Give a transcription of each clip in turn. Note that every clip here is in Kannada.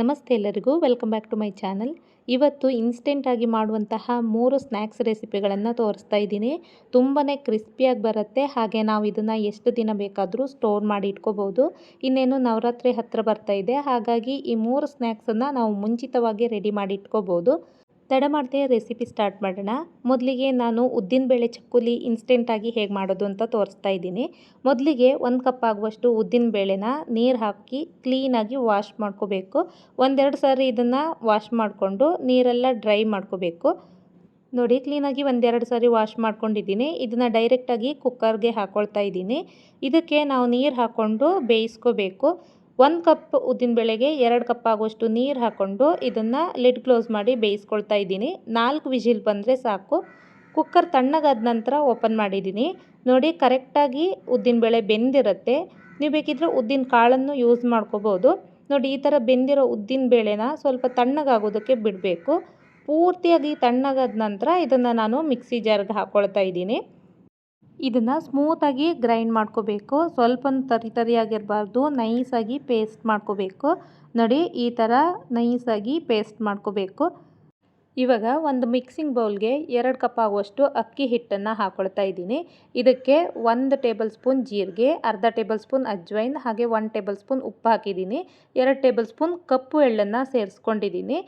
ನಮಸ್ತೆ ಎಲ್ಲರಿಗೂ, welcome back to my channel. ಇವತ್ತು ಇನ್ಸ್ಟೆಂಟಾಗಿ ಮಾಡುವಂತಹ ಮೂರು ಸ್ನ್ಯಾಕ್ಸ್ ರೆಸಿಪಿಗಳನ್ನು ತೋರಿಸ್ತಾ ಇದ್ದೀನಿ. ತುಂಬಾ ಕ್ರಿಸ್ಪಿಯಾಗಿ ಬರುತ್ತೆ. ಹಾಗೆ ನಾವು ಇದನ್ನು ಎಷ್ಟು ದಿನ ಬೇಕಾದರೂ ಸ್ಟೋರ್ ಮಾಡಿ ಇಟ್ಕೋಬೋದು. ಇನ್ನೇನು ನವರಾತ್ರಿ ಹತ್ತಿರ ಬರ್ತಾ ಇದೆ. ಹಾಗಾಗಿ ಈ ಮೂರು ಸ್ನ್ಯಾಕ್ಸನ್ನು ನಾವು ಮುಂಚಿತವಾಗಿ ರೆಡಿ ಮಾಡಿ ಇಟ್ಕೋಬೋದು. ತಡ ಮಾಡದೆ ರೆಸಿಪಿ ಸ್ಟಾರ್ಟ್ ಮಾಡೋಣ. ಮೊದಲಿಗೆ ನಾನು ಉದ್ದಿನಬೇಳೆ ಚಕ್ಕುಲಿ ಇನ್ಸ್ಟೆಂಟಾಗಿ ಹೇಗೆ ಮಾಡೋದು ಅಂತ ತೋರಿಸ್ತಾ ಇದ್ದೀನಿ. ಮೊದಲಿಗೆ ಒಂದು ಕಪ್ ಆಗುವಷ್ಟು ಉದ್ದಿನಬೇಳೆನ ನೀರು ಹಾಕಿ ಕ್ಲೀನಾಗಿ ವಾಶ್ ಮಾಡ್ಕೋಬೇಕು. ಒಂದೆರಡು ಸಾರಿ ಇದನ್ನು ವಾಶ್ ಮಾಡಿಕೊಂಡು ನೀರೆಲ್ಲ ಡ್ರೈ ಮಾಡ್ಕೋಬೇಕು. ನೋಡಿ ಕ್ಲೀನಾಗಿ ಒಂದೆರಡು ಸಾರಿ ವಾಶ್ ಮಾಡ್ಕೊಂಡಿದ್ದೀನಿ. ಇದನ್ನು ಡೈರೆಕ್ಟಾಗಿ ಕುಕ್ಕರ್ಗೆ ಹಾಕ್ಕೊಳ್ತಾ ಇದ್ದೀನಿ. ಇದಕ್ಕೆ ನಾವು ನೀರು ಹಾಕ್ಕೊಂಡು ಬೇಯಿಸ್ಕೋಬೇಕು. ಒಂದು ಕಪ್ ಉದ್ದಿನಬೇಳೆಗೆ ಎರಡು ಕಪ್ ಆಗುವಷ್ಟು ನೀರು ಹಾಕ್ಕೊಂಡು ಇದನ್ನು ಲಿಡ್ ಕ್ಲೋಸ್ ಮಾಡಿ ಬೇಯಿಸ್ಕೊಳ್ತಾ ಇದ್ದೀನಿ. ನಾಲ್ಕು ವಿಜಿಲ್ ಬಂದರೆ ಸಾಕು. ಕುಕ್ಕರ್ ತಣ್ಣಗಾದ ನಂತರ ಓಪನ್ ಮಾಡಿದ್ದೀನಿ. ನೋಡಿ ಕರೆಕ್ಟಾಗಿ ಉದ್ದಿನಬೇಳೆ ಬೆಂದಿರುತ್ತೆ. ನೀವು ಬೇಕಿದ್ರೆ ಉದ್ದಿನ ಕಾಳನ್ನು ಯೂಸ್ ಮಾಡ್ಕೋಬೋದು. ನೋಡಿ, ಈ ಥರ ಬೆಂದಿರೋ ಉದ್ದಿನ ಬೇಳೆನ ಸ್ವಲ್ಪ ತಣ್ಣಗಾಗೋದಕ್ಕೆ ಬಿಡಬೇಕು. ಪೂರ್ತಿಯಾಗಿ ತಣ್ಣಗಾದ ನಂತರ ಇದನ್ನು ನಾನು ಮಿಕ್ಸಿ ಜಾರ್ಗೆ ಹಾಕ್ಕೊಳ್ತಾ ಇದ್ದೀನಿ. ಇದನ್ನು ಸ್ಮೂತಾಗಿ ಗ್ರೈಂಡ್ ಮಾಡ್ಕೋಬೇಕು. ಸ್ವಲ್ಪ ತರಿ ತರಿಯಾಗಿರಬಾರ್ದು. ನೈಸಾಗಿ ಪೇಸ್ಟ್ ಮಾಡ್ಕೋಬೇಕು. ನೋಡಿ, ಈ ಥರ ನೈಸಾಗಿ ಪೇಸ್ಟ್ ಮಾಡ್ಕೋಬೇಕು. ಇವಾಗ ಒಂದು ಮಿಕ್ಸಿಂಗ್ ಬೌಲ್ಗೆ ಎರಡು ಕಪ್ ಆಗುವಷ್ಟು ಅಕ್ಕಿ ಹಿಟ್ಟನ್ನು ಹಾಕ್ಕೊಳ್ತಾ ಇದ್ದೀನಿ. ಇದಕ್ಕೆ ಒಂದು ಟೇಬಲ್ ಸ್ಪೂನ್ ಜೀರಿಗೆ, ಅರ್ಧ ಟೇಬಲ್ ಸ್ಪೂನ್ ಅಜ್ವೈನ್, ಹಾಗೆ ಒಂದು ಟೇಬಲ್ ಸ್ಪೂನ್ ಉಪ್ಪು ಹಾಕಿದ್ದೀನಿ. ಎರಡು ಟೇಬಲ್ ಸ್ಪೂನ್ ಕಪ್ಪು ಎಳ್ಳನ್ನು ಸೇರಿಸ್ಕೊಂಡಿದ್ದೀನಿ.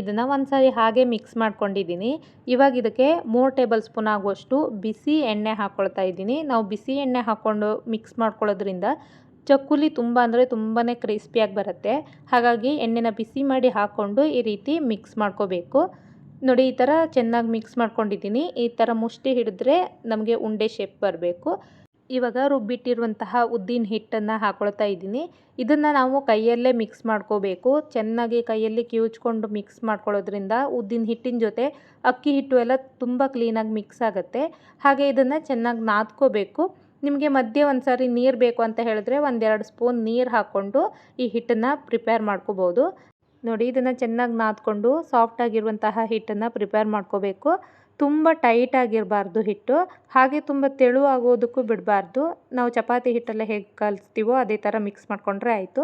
ಇದನ್ನು ಒಂದು ಸಾರಿ ಹಾಗೆ ಮಿಕ್ಸ್ ಮಾಡ್ಕೊಂಡಿದ್ದೀನಿ. ಇವಾಗ ಇದಕ್ಕೆ ಮೂರು ಟೇಬಲ್ ಸ್ಪೂನ್ ಆಗುವಷ್ಟು ಬಿಸಿ ಎಣ್ಣೆ ಹಾಕ್ಕೊಳ್ತಾ ಇದ್ದೀನಿ. ನಾವು ಬಿಸಿ ಎಣ್ಣೆ ಹಾಕ್ಕೊಂಡು ಮಿಕ್ಸ್ ಮಾಡ್ಕೊಳ್ಳೋದ್ರಿಂದ ಚಕ್ಕುಲಿ ತುಂಬ ಅಂದರೆ ತುಂಬಾ ಕ್ರಿಸ್ಪಿಯಾಗಿ ಬರುತ್ತೆ. ಹಾಗಾಗಿ ಎಣ್ಣೆನ ಬಿಸಿ ಮಾಡಿ ಹಾಕ್ಕೊಂಡು ಈ ರೀತಿ ಮಿಕ್ಸ್ ಮಾಡ್ಕೋಬೇಕು. ನೋಡಿ, ಈ ಥರ ಚೆನ್ನಾಗಿ ಮಿಕ್ಸ್ ಮಾಡ್ಕೊಂಡಿದ್ದೀನಿ. ಈ ಥರ ಮುಷ್ಟಿ ಹಿಡಿದ್ರೆ ನಮಗೆ ಉಂಡೆ ಶೇಪ್ ಬರಬೇಕು. ಇವಾಗ ರುಬ್ಬಿಟ್ಟಿರುವಂತಹ ಉದ್ದಿನ ಹಿಟ್ಟನ್ನು ಹಾಕ್ಕೊಳ್ತಾ ಇದ್ದೀನಿ. ಇದನ್ನು ನಾವು ಕೈಯಲ್ಲೇ ಮಿಕ್ಸ್ ಮಾಡ್ಕೋಬೇಕು. ಚೆನ್ನಾಗಿ ಕೈಯಲ್ಲಿ ಕಿವುಚ್ಕೊಂಡು ಮಿಕ್ಸ್ ಮಾಡ್ಕೊಳ್ಳೋದ್ರಿಂದ ಉದ್ದಿನ ಹಿಟ್ಟಿನ ಜೊತೆ ಅಕ್ಕಿ ಹಿಟ್ಟು ಎಲ್ಲ ತುಂಬ ಕ್ಲೀನಾಗಿ ಮಿಕ್ಸ್ ಆಗುತ್ತೆ. ಹಾಗೆ ಇದನ್ನು ಚೆನ್ನಾಗಿ ನಾದ್ಕೋಬೇಕು. ನಿಮಗೆ ಮಧ್ಯೆ ಒಂದು ಸಾರಿ ನೀರು ಬೇಕು ಅಂತ ಹೇಳಿದ್ರೆ ಒಂದೆರಡು ಸ್ಪೂನ್ ನೀರು ಹಾಕ್ಕೊಂಡು ಈ ಹಿಟ್ಟನ್ನು ಪ್ರಿಪೇರ್ ಮಾಡ್ಕೋಬೋದು. ನೋಡಿ, ಇದನ್ನು ಚೆನ್ನಾಗಿ ನಾದ್ಕೊಂಡು ಸಾಫ್ಟಾಗಿರುವಂತಹ ಹಿಟ್ಟನ್ನು ಪ್ರಿಪೇರ್ ಮಾಡ್ಕೋಬೇಕು. ತುಂಬ ಟೈಟ್ ಆಗಿರಬಾರ್ದು ಹಿಟ್ಟು. ಹಾಗೆ ತುಂಬ ತೆಳುವಾಗೋದಕ್ಕೂ ಬಿಡಬಾರ್ದು. ನಾವು ಚಪಾತಿ ಹಿಟ್ಟೆಲ್ಲ ಹೇಗೆ ಕಲಿಸ್ತೀವೋ ಅದೇ ಥರ ಮಿಕ್ಸ್ ಮಾಡಿಕೊಂಡ್ರೆ ಆಯಿತು.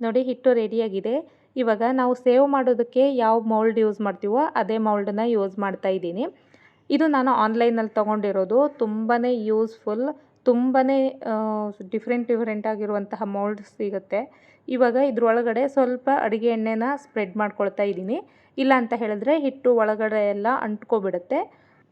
ನೋಡಿ ಹಿಟ್ಟು ರೆಡಿಯಾಗಿದೆ ಇವಾಗ ನಾವು ಸೇವ್ ಮಾಡೋದಕ್ಕೆ ಯಾವ ಮೌಲ್ಡ್ ಯೂಸ್ ಮಾಡ್ತೀವೋ ಅದೇ ಮೌಲ್ಡನ್ನ ಯೂಸ್ ಮಾಡ್ತಾ ಇದ್ದೀನಿ. ಇದು ನಾನು ಆನ್ಲೈನಲ್ಲಿ ತೊಗೊಂಡಿರೋದು. ತುಂಬಾ ಯೂಸ್ಫುಲ್ ತುಂಬಾ ಡಿಫ್ರೆಂಟ್ ಡಿಫ್ರೆಂಟ್ ಆಗಿರುವಂತಹ ಮೌಲ್ಡ್ ಸಿಗುತ್ತೆ. ಇವಾಗ ಇದರೊಳಗಡೆ ಸ್ವಲ್ಪ ಅಡುಗೆ ಎಣ್ಣೆನ ಸ್ಪ್ರೆಡ್ ಮಾಡ್ಕೊಳ್ತಾ ಇದ್ದೀನಿ. ಇಲ್ಲ ಅಂತ ಹೇಳಿದ್ರೆ ಹಿಟ್ಟು ಒಳಗಡೆ ಎಲ್ಲ ಅಂಟ್ಕೊಬಿಡುತ್ತೆ.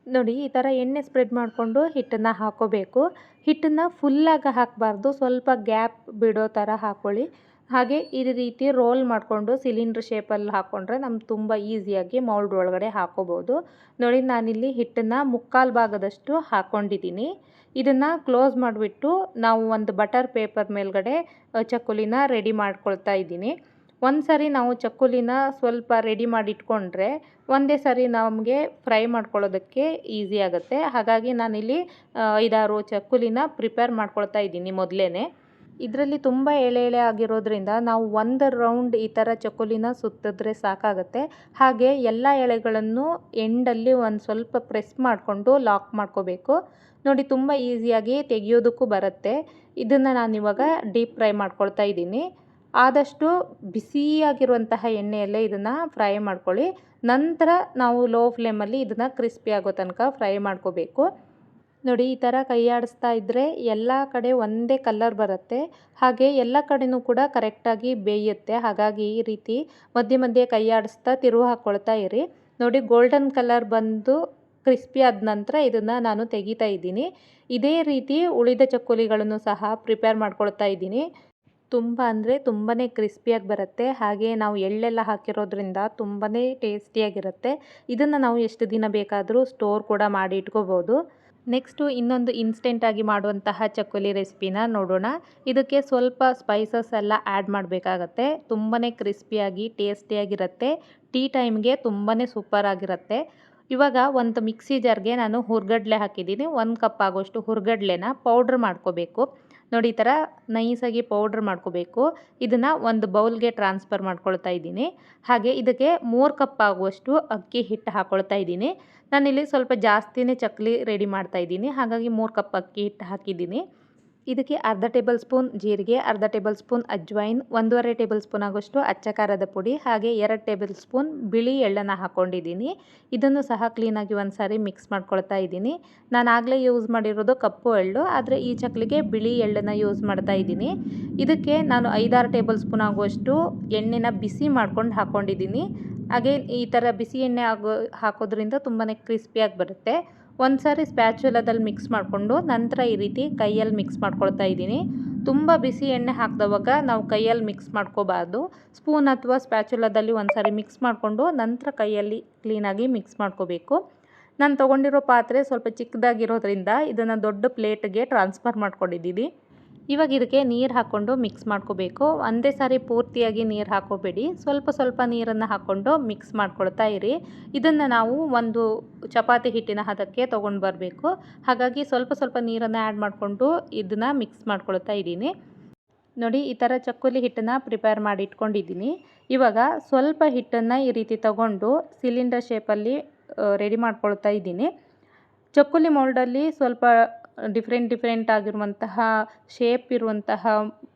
ನೋಡಿ, ಈ ಥರ ಎಣ್ಣೆ ಸ್ಪ್ರೆಡ್ ಮಾಡಿಕೊಂಡು ಹಿಟ್ಟನ್ನು ಹಾಕೋಬೇಕು. ಹಿಟ್ಟನ್ನು ಫುಲ್ಲಾಗಿ ಹಾಕಬಾರ್ದು. ಸ್ವಲ್ಪ ಗ್ಯಾಪ್ ಬಿಡೋ ಥರ ಹಾಕ್ಕೊಳ್ಳಿ ಹಾಗೆ ಈ ರೀತಿ ರೋಲ್ ಮಾಡಿಕೊಂಡು ಸಿಲಿಂಡ್ರ್ ಶೇಪಲ್ಲಿ ಹಾಕ್ಕೊಂಡ್ರೆ ನಮ್ಗೆ ತುಂಬ ಈಸಿಯಾಗಿ ಮೌಲ್ಡ್ ಒಳಗಡೆ ಹಾಕೋಬೋದು. ನೋಡಿ, ನಾನಿಲ್ಲಿ ಹಿಟ್ಟನ್ನು ಮುಕ್ಕಾಲು ಭಾಗದಷ್ಟು ಹಾಕ್ಕೊಂಡಿದ್ದೀನಿ ಇದನ್ನು ಕ್ಲೋಸ್ ಮಾಡಿಬಿಟ್ಟು ನಾವು ಒಂದು ಬಟರ್ ಪೇಪರ್ ಮೇಲ್ಗಡೆ ಚಕ್ಕುಲಿನ ರೆಡಿ ಮಾಡ್ಕೊಳ್ತಾ ಇದ್ದೀನಿ. ಒಂದು ಸರಿ ನಾವು ಚಕ್ಕುಲಿನ ಸ್ವಲ್ಪ ರೆಡಿ ಮಾಡಿ ಇಟ್ಕೊಂಡ್ರೆ ಒಂದೇ ಸಾರಿ ನಮಗೆ ಫ್ರೈ ಮಾಡ್ಕೊಳ್ಳೋದಕ್ಕೆ ಈಸಿ ಆಗುತ್ತೆ. ಹಾಗಾಗಿ ನಾನಿಲ್ಲಿ ಐದಾರು ಚಕ್ಕುಲಿನ ಪ್ರಿಪೇರ್ ಮಾಡ್ಕೊಳ್ತಾ ಇದ್ದೀನಿ ಮೊದಲೇ ಇದರಲ್ಲಿ ತುಂಬ ಎಳೆ ಎಳೆ ಆಗಿರೋದ್ರಿಂದ ನಾವು ಒಂದು ರೌಂಡ್ ಈ ಥರ ಚಕ್ಕುಲಿನ ಸುತ್ತಿದ್ರೆ ಸಾಕಾಗುತ್ತೆ. ಹಾಗೆ ಎಲ್ಲ ಎಳೆಗಳನ್ನು ಎಂಡಲ್ಲಿ ಒಂದು ಸ್ವಲ್ಪ ಪ್ರೆಸ್ ಮಾಡಿಕೊಂಡು ಲಾಕ್ ಮಾಡ್ಕೋಬೇಕು. ನೋಡಿ ತುಂಬ ಈಸಿಯಾಗಿ ತೆಗಿಯೋದಕ್ಕೂ ಬರುತ್ತೆ. ಇದನ್ನು ನಾನಿವಾಗ ಡೀಪ್ ಫ್ರೈ ಮಾಡ್ಕೊಳ್ತಾ ಇದ್ದೀನಿ. ಆದಷ್ಟು ಬಿಸಿಯಾಗಿರುವಂತಹ ಎಣ್ಣೆಯಲ್ಲೇ ಇದನ್ನು ಫ್ರೈ ಮಾಡ್ಕೊಳ್ಳಿ. ನಂತರ ನಾವು ಲೋ ಫ್ಲೇಮಲ್ಲಿ ಇದನ್ನು ಕ್ರಿಸ್ಪಿ ಆಗೋ ತನಕ ಫ್ರೈ ಮಾಡ್ಕೋಬೇಕು. ನೋಡಿ, ಈ ಥರ ಕೈ ಆಡಿಸ್ತಾ ಇದ್ದರೆ ಎಲ್ಲ ಕಡೆ ಒಂದೇ ಕಲರ್ ಬರುತ್ತೆ. ಹಾಗೆ ಎಲ್ಲ ಕಡೆಯೂ ಕೂಡ ಕರೆಕ್ಟಾಗಿ ಬೇಯುತ್ತೆ. ಹಾಗಾಗಿ ಈ ರೀತಿ ಮಧ್ಯೆ ಮಧ್ಯೆ ಕೈ ಆಡಿಸ್ತಾ ತಿರುವು ಹಾಕ್ಕೊಳ್ತಾ ಇರಿ. ನೋಡಿ ಗೋಲ್ಡನ್ ಕಲರ್ ಬಂದು ಕ್ರಿಸ್ಪಿ ಆದ ನಂತರ ಇದನ್ನು ನಾನು ತೆಗಿತಾ ಇದ್ದೀನಿ. ಇದೇ ರೀತಿ ಉಳಿದ ಚಕ್ಕುಲಿಗಳನ್ನು ಸಹ ಪ್ರಿಪೇರ್ ಮಾಡ್ಕೊಳ್ತಾ ಇದ್ದೀನಿ. ತುಂಬ ಅಂದರೆ ತುಂಬಾ ಕ್ರಿಸ್ಪಿಯಾಗಿ ಬರುತ್ತೆ. ಹಾಗೆ ನಾವು ಎಳ್ಳೆಲ್ಲ ಹಾಕಿರೋದ್ರಿಂದ ತುಂಬಾ ಟೇಸ್ಟಿಯಾಗಿರುತ್ತೆ. ಇದನ್ನು ನಾವು ಎಷ್ಟು ದಿನ ಬೇಕಾದರೂ ಸ್ಟೋರ್ ಕೂಡ ಮಾಡಿ ಇಟ್ಕೋಬೋದು. ನೆಕ್ಸ್ಟು ಇನ್ನೊಂದು ಇನ್ಸ್ಟೆಂಟಾಗಿ ಮಾಡುವಂತಹ ಚಕ್ಕುಲಿ ರೆಸಿಪಿನ ನೋಡೋಣ. ಇದಕ್ಕೆ ಸ್ವಲ್ಪ ಸ್ಪೈಸಸ್ ಎಲ್ಲ ಆ್ಯಡ್ ಮಾಡಬೇಕಾಗತ್ತೆ. ತುಂಬಾ ಕ್ರಿಸ್ಪಿಯಾಗಿ, ಟೇಸ್ಟಿಯಾಗಿರುತ್ತೆ. ಟೀ ಟೈಮ್ಗೆ ತುಂಬಾ ಸೂಪರ್ ಆಗಿರುತ್ತೆ ಇವಾಗ ಒಂದು ಮಿಕ್ಸಿ ಜಾರ್ಗೆ ನಾನು ಹುರ್ಗಡ್ಲೆ ಹಾಕಿದ್ದೀನಿ. ಒಂದು ಕಪ್ ಆಗೋಷ್ಟು ಹುರ್ಗಡ್ಲೆನ ಪೌಡ್ರ್ ಮಾಡ್ಕೋಬೇಕು. ನೋಡಿ, ಈ ಥರ ನೈಸಾಗಿ ಪೌಡ್ರ್ ಮಾಡ್ಕೋಬೇಕು. ಇದನ್ನು ಒಂದು ಬೌಲ್ಗೆ ಟ್ರಾನ್ಸ್ಫರ್ ಮಾಡ್ಕೊಳ್ತಾ ಇದ್ದೀನಿ. ಹಾಗೆ ಇದಕ್ಕೆ ಮೂರು ಕಪ್ ಆಗುವಷ್ಟು ಅಕ್ಕಿ ಹಿಟ್ಟು ಹಾಕ್ಕೊಳ್ತಾ ಇದ್ದೀನಿ. ನಾನಿಲ್ಲಿ ಸ್ವಲ್ಪ ಜಾಸ್ತಿನೇ ಚಕ್ಲಿ ರೆಡಿ ಮಾಡ್ತಾ ಇದ್ದೀನಿ. ಹಾಗಾಗಿ ಮೂರು ಕಪ್ ಅಕ್ಕಿ ಹಿಟ್ಟು ಹಾಕಿದ್ದೀನಿ. ಇದಕ್ಕೆ ಅರ್ಧ ಟೇಬಲ್ ಸ್ಪೂನ್ ಜೀರಿಗೆ, ಅರ್ಧ ಟೇಬಲ್ ಸ್ಪೂನ್ ಅಜ್ವೈನ್, ಒಂದೂವರೆ ಟೇಬಲ್ ಸ್ಪೂನ್ ಆಗೋಷ್ಟು ಅಚ್ಚ ಖಾರದ ಪುಡಿ, ಹಾಗೆ ಎರಡು ಟೇಬಲ್ ಸ್ಪೂನ್ ಬಿಳಿ ಎಳ್ಳನ್ನು ಹಾಕ್ಕೊಂಡಿದ್ದೀನಿ ಇದನ್ನು ಸಹ ಕ್ಲೀನಾಗಿ ಒಂದು ಸಾರಿ ಮಿಕ್ಸ್ ಮಾಡ್ಕೊಳ್ತಾ ಇದ್ದೀನಿ. ನಾನು ಆಗಲೇ ಯೂಸ್ ಮಾಡಿರೋದು ಕಪ್ಪು ಎಳ್ಳು, ಆದರೆ ಈ ಚಕ್ಲಿಗೆ ಬಿಳಿ ಎಳ್ಳನ್ನು ಯೂಸ್ ಮಾಡ್ತಾ ಇದ್ದೀನಿ. ಇದಕ್ಕೆ ನಾನು ಐದಾರು ಟೇಬಲ್ ಸ್ಪೂನ್ ಆಗುವಷ್ಟು ಎಣ್ಣೆನ ಬಿಸಿ ಮಾಡ್ಕೊಂಡು ಹಾಕ್ಕೊಂಡಿದ್ದೀನಿ ಹಾಗೆ ಈ ಥರ ಬಿಸಿ ಎಣ್ಣೆ ಆಗೋ, ಹಾಕೋದ್ರಿಂದ ತುಂಬಾ ಕ್ರಿಸ್ಪಿಯಾಗಿ ಬರುತ್ತೆ. ಒಂದು ಸಾರಿ ಸ್ಪ್ಯಾಚುಲದಲ್ಲಿ ಮಿಕ್ಸ್ ಮಾಡಿಕೊಂಡು ನಂತರ ಈ ರೀತಿ ಕೈಯಲ್ಲಿ ಮಿಕ್ಸ್ ಮಾಡ್ಕೊಳ್ತಾ ಇದ್ದೀನಿ. ತುಂಬ ಬಿಸಿ ಎಣ್ಣೆ ಹಾಕಿದವಾಗ ನಾವು ಕೈಯಲ್ಲಿ ಮಿಕ್ಸ್ ಮಾಡ್ಕೋಬಾರ್ದು. ಸ್ಪೂನ್ ಅಥವಾ ಸ್ಪ್ಯಾಚುಲದಲ್ಲಿ ಒಂದು ಸಾರಿ ಮಿಕ್ಸ್ ಮಾಡಿಕೊಂಡು ನಂತರ ಕೈಯಲ್ಲಿ ಕ್ಲೀನಾಗಿ ಮಿಕ್ಸ್ ಮಾಡ್ಕೋಬೇಕು. ನಾನು ತೊಗೊಂಡಿರೋ ಪಾತ್ರೆ ಸ್ವಲ್ಪ ಚಿಕ್ಕದಾಗಿರೋದ್ರಿಂದ ಇದನ್ನು ದೊಡ್ಡ ಪ್ಲೇಟ್ಗೆ ಟ್ರಾನ್ಸ್ಫರ್ ಮಾಡ್ಕೊಂಡಿದ್ದೀನಿ. ಇವಾಗ ಇದಕ್ಕೆ ನೀರು ಹಾಕ್ಕೊಂಡು ಮಿಕ್ಸ್ ಮಾಡ್ಕೋಬೇಕು. ಒಂದೇ ಸಾರಿ ಪೂರ್ತಿಯಾಗಿ ನೀರು ಹಾಕೋಬೇಡಿ. ಸ್ವಲ್ಪ ಸ್ವಲ್ಪ ನೀರನ್ನು ಹಾಕ್ಕೊಂಡು ಮಿಕ್ಸ್ ಮಾಡ್ಕೊಳ್ತಾ ಇರಿ. ಇದನ್ನು ನಾವು ಒಂದು ಚಪಾತಿ ಹಿಟ್ಟಿನ ಹದಕ್ಕೆ ತೊಗೊಂಡು ಬರಬೇಕು. ಹಾಗಾಗಿ ಸ್ವಲ್ಪ ಸ್ವಲ್ಪ ನೀರನ್ನು ಆ್ಯಡ್ ಮಾಡಿಕೊಂಡು ಇದನ್ನು ಮಿಕ್ಸ್ ಮಾಡ್ಕೊಳ್ತಾ ಇದ್ದೀನಿ. ನೋಡಿ, ಈ ಥರ ಚಕ್ಕುಲಿ ಹಿಟ್ಟನ್ನು ಪ್ರಿಪೇರ್ ಮಾಡಿ ಇಟ್ಕೊಂಡಿದ್ದೀನಿ. ಇವಾಗ ಸ್ವಲ್ಪ ಹಿಟ್ಟನ್ನು ಈ ರೀತಿ ತಗೊಂಡು ಸಿಲಿಂಡರ್ ಶೇಪಲ್ಲಿ ರೆಡಿ ಮಾಡ್ಕೊಳ್ತಾ ಇದ್ದೀನಿ. ಚಕ್ಕುಲಿ ಮೋಲ್ಡಲ್ಲಿ ಸ್ವಲ್ಪ ಡಿಫ್ರೆಂಟ್ ಡಿಫ್ರೆಂಟ್ ಆಗಿರುವಂತಹ ಶೇಪ್ ಇರುವಂತಹ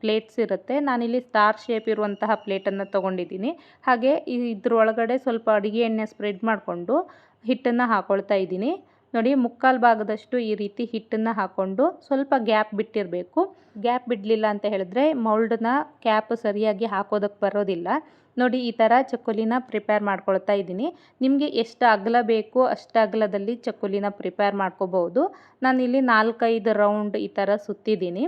ಪ್ಲೇಟ್ಸ್ ಇರುತ್ತೆ. ನಾನಿಲ್ಲಿ ಸ್ಟಾರ್ ಶೇಪ್ ಇರುವಂತಹ ಪ್ಲೇಟನ್ನು ತೊಗೊಂಡಿದ್ದೀನಿ. ಹಾಗೆ ಇದ್ರೊಳಗಡೆ ಸ್ವಲ್ಪ ಅಡುಗೆ ಎಣ್ಣೆ ಸ್ಪ್ರೆಡ್ ಮಾಡಿಕೊಂಡು ಹಿಟ್ಟನ್ನು ಹಾಕೊಳ್ತಾ ಇದ್ದೀನಿ. ನೋಡಿ, ಮುಕ್ಕಾಲು ಭಾಗದಷ್ಟು ಈ ರೀತಿ ಹಿಟ್ಟನ್ನು ಹಾಕ್ಕೊಂಡು ಸ್ವಲ್ಪ ಗ್ಯಾಪ್ ಬಿಟ್ಟಿರಬೇಕು. ಗ್ಯಾಪ್ ಬಿಡಲಿಲ್ಲ ಅಂತ ಹೇಳಿದ್ರೆ ಮೌಲ್ಡನ್ನ ಕ್ಯಾಪ್ ಸರಿಯಾಗಿ ಹಾಕೋದಕ್ಕೆ ಬರೋದಿಲ್ಲ. ನೋಡಿ, ಈ ಥರ ಚಕ್ಕುಲಿನ ಪ್ರಿಪೇರ್ ಮಾಡ್ಕೊಳ್ತಾ ಇದ್ದೀನಿ. ನಿಮಗೆ ಎಷ್ಟು ಅಗಲ ಬೇಕು ಅಷ್ಟು ಅಗಲದಲ್ಲಿ ಚಕ್ಕುಲಿನ ಪ್ರಿಪೇರ್ ಮಾಡ್ಕೋಬೋದು ನಾನಿಲ್ಲಿ ನಾಲ್ಕೈದು ರೌಂಡ್ ಈ ಥರ ಸುತ್ತಿದ್ದೀನಿ.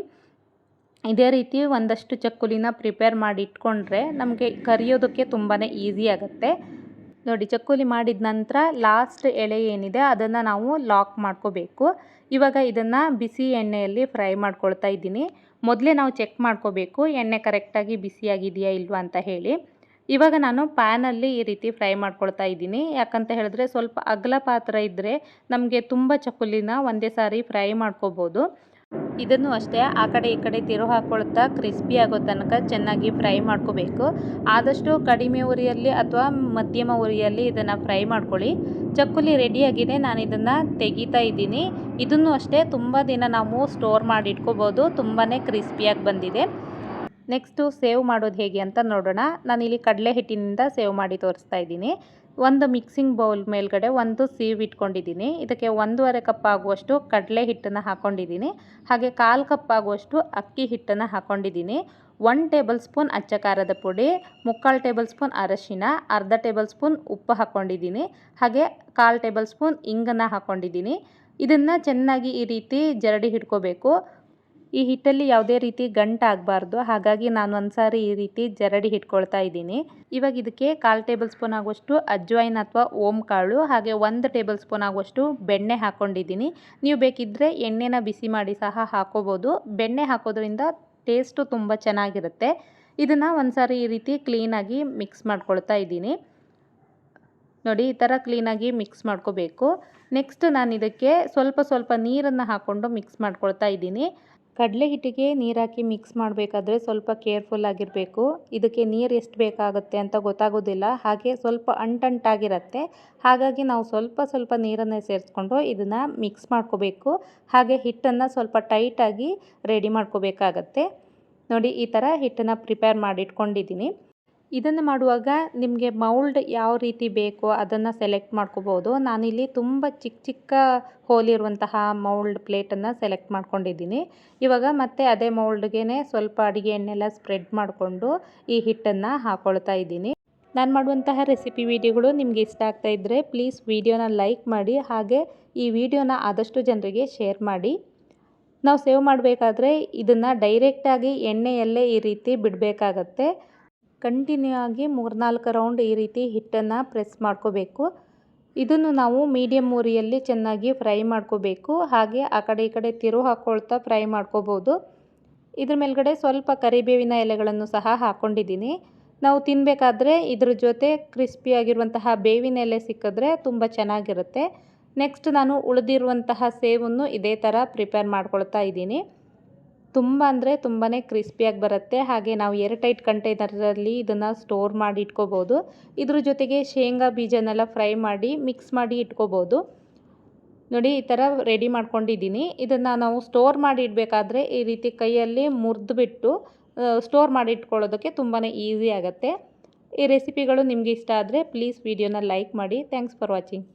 ಇದೇ ರೀತಿ ಒಂದಷ್ಟು ಚಕ್ಕುಲಿನ ಪ್ರಿಪೇರ್ ಮಾಡಿ ಇಟ್ಕೊಂಡ್ರೆ ನಮಗೆ ಕರಿಯೋದಕ್ಕೆ ತುಂಬಾ ಈಸಿ ಆಗುತ್ತೆ. ನೋಡಿ, ಚಕ್ಕುಲಿ ಮಾಡಿದ ನಂತರ ಲಾಸ್ಟ್ ಎಳೆ ಏನಿದೆ ಅದನ್ನು ನಾವು ಲಾಕ್ ಮಾಡ್ಕೋಬೇಕು. ಇವಾಗ ಇದನ್ನು ಬಿಸಿ ಎಣ್ಣೆಯಲ್ಲಿ ಫ್ರೈ ಮಾಡ್ಕೊಳ್ತಾ ಇದ್ದೀನಿ. ಮೊದಲೇ ನಾವು ಚೆಕ್ ಮಾಡ್ಕೋಬೇಕು, ಎಣ್ಣೆ ಕರೆಕ್ಟಾಗಿ ಬಿಸಿಯಾಗಿದೆಯಾ ಇಲ್ವಾ ಅಂತ ಹೇಳಿ. ಇವಾಗ ನಾನು ಪ್ಯಾನಲ್ಲಿ ಈ ರೀತಿ ಫ್ರೈ ಮಾಡ್ಕೊಳ್ತಾ ಇದ್ದೀನಿ. ಯಾಕಂತ ಹೇಳಿದ್ರೆ ಸ್ವಲ್ಪ ಅಗಲ ಪಾತ್ರ ಇದ್ದರೆ ನಮಗೆ ತುಂಬ ಚಕ್ಕುಲಿನ ಒಂದೇ ಸಾರಿ ಫ್ರೈ ಮಾಡ್ಕೋಬೋದು. ಇದನ್ನು ಅಷ್ಟೇ ಆ ಕಡೆ ಈ ಕಡೆ ತಿರು ಹಾಕ್ಕೊಳ್ತಾ ಕ್ರಿಸ್ಪಿ ಆಗೋ ತನಕ ಚೆನ್ನಾಗಿ ಫ್ರೈ ಮಾಡ್ಕೋಬೇಕು. ಆದಷ್ಟು ಕಡಿಮೆ ಉರಿಯಲ್ಲಿ ಅಥವಾ ಮಧ್ಯಮ ಉರಿಯಲ್ಲಿ ಇದನ್ನು ಫ್ರೈ ಮಾಡ್ಕೊಳ್ಳಿ. ಚಕ್ಕುಲಿ ರೆಡಿಯಾಗಿದೆ, ನಾನು ಇದನ್ನು ತೆಗಿತಾ ಇದ್ದೀನಿ. ಇದನ್ನು ಅಷ್ಟೇ ತುಂಬ ದಿನ ನಾವು ಸ್ಟೋರ್ ಮಾಡಿ ಇಟ್ಕೋಬೋದು. ತುಂಬಾ ಕ್ರಿಸ್ಪಿಯಾಗಿ ಬಂದಿದೆ. ನೆಕ್ಸ್ಟು ಸೇವ್ ಮಾಡೋದು ಹೇಗೆ ಅಂತ ನೋಡೋಣ. ನಾನಿಲ್ಲಿ ಕಡಲೆ ಹಿಟ್ಟಿನಿಂದ ಸೇವ್ ಮಾಡಿ ತೋರಿಸ್ತಾ ಇದ್ದೀನಿ. ಒಂದು ಮಿಕ್ಸಿಂಗ್ ಬೌಲ್ ಮೇಲ್ಗಡೆ ಒಂದು ಸೀವ್ ಇಟ್ಕೊಂಡಿದ್ದೀನಿ. ಇದಕ್ಕೆ ಒಂದೂವರೆ ಕಪ್ ಆಗುವಷ್ಟು ಕಡಲೆ ಹಿಟ್ಟನ್ನು ಹಾಕ್ಕೊಂಡಿದ್ದೀನಿ ಹಾಗೆ ಕಾಲು ಕಪ್ ಆಗುವಷ್ಟು ಅಕ್ಕಿ ಹಿಟ್ಟನ್ನು ಹಾಕ್ಕೊಂಡಿದ್ದೀನಿ ಒನ್ ಟೇಬಲ್ ಸ್ಪೂನ್ ಅಚ್ಚ ಖಾರದ ಪುಡಿ, ಮುಕ್ಕಾಲು ಟೇಬಲ್ ಸ್ಪೂನ್ ಅರಶಿನ, ಅರ್ಧ ಟೇಬಲ್ ಸ್ಪೂನ್ ಉಪ್ಪು ಹಾಕ್ಕೊಂಡಿದ್ದೀನಿ ಹಾಗೆ ಕಾಲು ಟೇಬಲ್ ಸ್ಪೂನ್ ಇಂಗನ್ನು ಹಾಕ್ಕೊಂಡಿದ್ದೀನಿ ಇದನ್ನು ಚೆನ್ನಾಗಿ ಈ ರೀತಿ ಜರಡಿ ಹಿಡ್ಕೋಬೇಕು. ಈ ಹಿಟ್ಟಲ್ಲಿ ಯಾವುದೇ ರೀತಿ ಗಂಟಾಗಬಾರ್ದು ಹಾಗಾಗಿ ನಾನು ಒಂದು ಸಾರಿ ಈ ರೀತಿ ಜರಡಿ ಹಿಡ್ಕೊಳ್ತಾ ಇದ್ದೀನಿ. ಇವಾಗ ಇದಕ್ಕೆ ಕಾಲು ಟೇಬಲ್ ಸ್ಪೂನ್ ಆಗುವಷ್ಟು ಅಜ್ವೈನ್ ಅಥವಾ ಓಮ್ ಕಾಳು, ಹಾಗೆ ಒಂದು ಟೇಬಲ್ ಸ್ಪೂನ್ ಆಗುವಷ್ಟು ಬೆಣ್ಣೆ ಹಾಕ್ಕೊಂಡಿದ್ದೀನಿ ನೀವು ಬೇಕಿದ್ದರೆ ಎಣ್ಣೆನ ಬಿಸಿ ಮಾಡಿ ಸಹ ಹಾಕೋಬೋದು. ಬೆಣ್ಣೆ ಹಾಕೋದ್ರಿಂದ ಟೇಸ್ಟು ತುಂಬ ಚೆನ್ನಾಗಿರುತ್ತೆ. ಇದನ್ನು ಒಂದು ಸಾರಿ ಈ ರೀತಿ ಕ್ಲೀನಾಗಿ ಮಿಕ್ಸ್ ಮಾಡ್ಕೊಳ್ತಾ ಇದ್ದೀನಿ. ನೋಡಿ, ಈ ಥರ ಕ್ಲೀನಾಗಿ ಮಿಕ್ಸ್ ಮಾಡ್ಕೋಬೇಕು. ನೆಕ್ಸ್ಟ್ ನಾನು ಇದಕ್ಕೆ ಸ್ವಲ್ಪ ಸ್ವಲ್ಪ ನೀರನ್ನು ಹಾಕ್ಕೊಂಡು ಮಿಕ್ಸ್ ಮಾಡ್ಕೊಳ್ತಾ ಇದ್ದೀನಿ. ಕಡಲೆ ಹಿಟ್ಟಿಗೆ ನೀರಾಕಿ ಮಿಕ್ಸ್ ಮಾಡಬೇಕಾದ್ರೆ ಸ್ವಲ್ಪ ಕೇರ್ಫುಲ್ ಆಗಿರಬೇಕು. ಇದಕ್ಕೆ ನೀರು ಎಷ್ಟು ಬೇಕಾಗುತ್ತೆ ಅಂತ ಗೊತ್ತಾಗೋದಿಲ್ಲ. ಹಾಗೆ ಸ್ವಲ್ಪ ಅಂಟಂಟಾಗಿರುತ್ತೆ. ಹಾಗಾಗಿ ನಾವು ಸ್ವಲ್ಪ ಸ್ವಲ್ಪ ನೀರನ್ನು ಸೇರಿಸ್ಕೊಂಡು ಇದನ್ನು ಮಿಕ್ಸ್ ಮಾಡ್ಕೋಬೇಕು. ಹಾಗೆ ಹಿಟ್ಟನ್ನು ಸ್ವಲ್ಪ ಟೈಟಾಗಿ ರೆಡಿ ಮಾಡ್ಕೋಬೇಕಾಗತ್ತೆ. ನೋಡಿ, ಈ ಥರ ಹಿಟ್ಟನ್ನು ಪ್ರಿಪೇರ್ ಮಾಡಿ ಇಟ್ಕೊಂಡಿದ್ದೀನಿ ಇದನ್ನು ಮಾಡುವಾಗ ನಿಮಗೆ ಮೌಲ್ಡ್ ಯಾವ ರೀತಿ ಬೇಕೋ ಅದನ್ನು ಸೆಲೆಕ್ಟ್ ಮಾಡ್ಕೋಬೋದು. ನಾನಿಲ್ಲಿ ತುಂಬ ಚಿಕ್ಕ ಚಿಕ್ಕ ಹೋಲಿರುವಂತಹ ಮೌಲ್ಡ್ ಪ್ಲೇಟನ್ನು ಸೆಲೆಕ್ಟ್ ಮಾಡ್ಕೊಂಡಿದ್ದೀನಿ. ಇವಾಗ ಮತ್ತೆ ಅದೇ ಮೌಲ್ಡ್ಗೆ ಸ್ವಲ್ಪ ಅಡುಗೆ ಎಣ್ಣೆಲ್ಲ ಸ್ಪ್ರೆಡ್ ಮಾಡಿಕೊಂಡು ಈ ಹಿಟ್ಟನ್ನು ಹಾಕೊಳ್ತಾ ಇದ್ದೀನಿ. ನಾನು ಮಾಡುವಂತಹ ರೆಸಿಪಿ ವಿಡಿಯೋಗಳು ನಿಮಗೆ ಇಷ್ಟ ಆಗ್ತಾ ಇದ್ದರೆ ಪ್ಲೀಸ್ ವಿಡಿಯೋನ ಲೈಕ್ ಮಾಡಿ ಹಾಗೆ ಈ ವಿಡಿಯೋನ ಆದಷ್ಟು ಜನರಿಗೆ ಶೇರ್ ಮಾಡಿ. ನಾವು ಸೇವ್ ಮಾಡಬೇಕಾದ್ರೆ ಇದನ್ನು ಡೈರೆಕ್ಟಾಗಿ ಎಣ್ಣೆಯಲ್ಲೇ ಈ ರೀತಿ ಬಿಡಬೇಕಾಗತ್ತೆ. ಕಂಟಿನ್ಯೂ ಆಗಿ ಮೂರ್ನಾಲ್ಕು ರೌಂಡ್ ಈ ರೀತಿ ಹಿಟ್ಟನ್ನು ಪ್ರೆಸ್ ಮಾಡ್ಕೋಬೇಕು. ಇದನ್ನು ನಾವು ಮೀಡಿಯಮ್ ಉರಿಯಲ್ಲಿ ಚೆನ್ನಾಗಿ ಫ್ರೈ ಮಾಡ್ಕೋಬೇಕು. ಹಾಗೆ ಆ ಕಡೆ ಈ ಕಡೆ ತಿರು ಹಾಕ್ಕೊಳ್ತಾ ಫ್ರೈ ಮಾಡ್ಕೋಬೋದು. ಇದ್ರ ಮೇಲ್ಗಡೆ ಸ್ವಲ್ಪ ಕರಿಬೇವಿನ ಎಲೆಗಳನ್ನು ಸಹ ಹಾಕ್ಕೊಂಡಿದ್ದೀನಿ ನಾವು ತಿನ್ನಬೇಕಾದ್ರೆ ಇದ್ರ ಜೊತೆ ಕ್ರಿಸ್ಪಿಯಾಗಿರುವಂತಹ ಬೇವಿನ ಎಲೆ ಸಿಕ್ಕಿದ್ರೆ ತುಂಬ ಚೆನ್ನಾಗಿರುತ್ತೆ. ನೆಕ್ಸ್ಟ್ ನಾನು ಉಳಿದಿರುವಂತಹ ಸೇವನ್ನು ಇದೇ ಥರ ಪ್ರಿಪೇರ್ ಮಾಡ್ಕೊಳ್ತಾ ಇದ್ದೀನಿ. ತುಂಬ ಅಂದರೆ ತುಂಬಾ ಕ್ರಿಸ್ಪಿಯಾಗಿ ಬರುತ್ತೆ. ಹಾಗೆ ನಾವು ಏರ್ಟೈಟ್ ಕಂಟೈನರಲ್ಲಿ ಇದನ್ನು ಸ್ಟೋರ್ ಮಾಡಿ ಇಟ್ಕೋಬೋದು. ಇದ್ರ ಜೊತೆಗೆ ಶೇಂಗಾ ಬೀಜನೆಲ್ಲ ಫ್ರೈ ಮಾಡಿ ಮಿಕ್ಸ್ ಮಾಡಿ ಇಟ್ಕೋಬೋದು. ನೋಡಿ, ಈ ಥರ ರೆಡಿ ಮಾಡ್ಕೊಂಡಿದ್ದೀನಿ. ಇದನ್ನು ನಾವು ಸ್ಟೋರ್ ಮಾಡಿ ಇಡಬೇಕಾದ್ರೆ ಈ ರೀತಿ ಕೈಯಲ್ಲಿ ಮುರಿದ್ಬಿಟ್ಟು ಸ್ಟೋರ್ ಮಾಡಿ ಇಟ್ಕೊಳ್ಳೋದಕ್ಕೆ ತುಂಬಾ ಈಸಿ ಆಗುತ್ತೆ. ಈ ರೆಸಿಪಿಗಳು ನಿಮಗೆ ಇಷ್ಟ ಆದರೆ ಪ್ಲೀಸ್ ವಿಡಿಯೋನ ಲೈಕ್ ಮಾಡಿ. Thanks for watching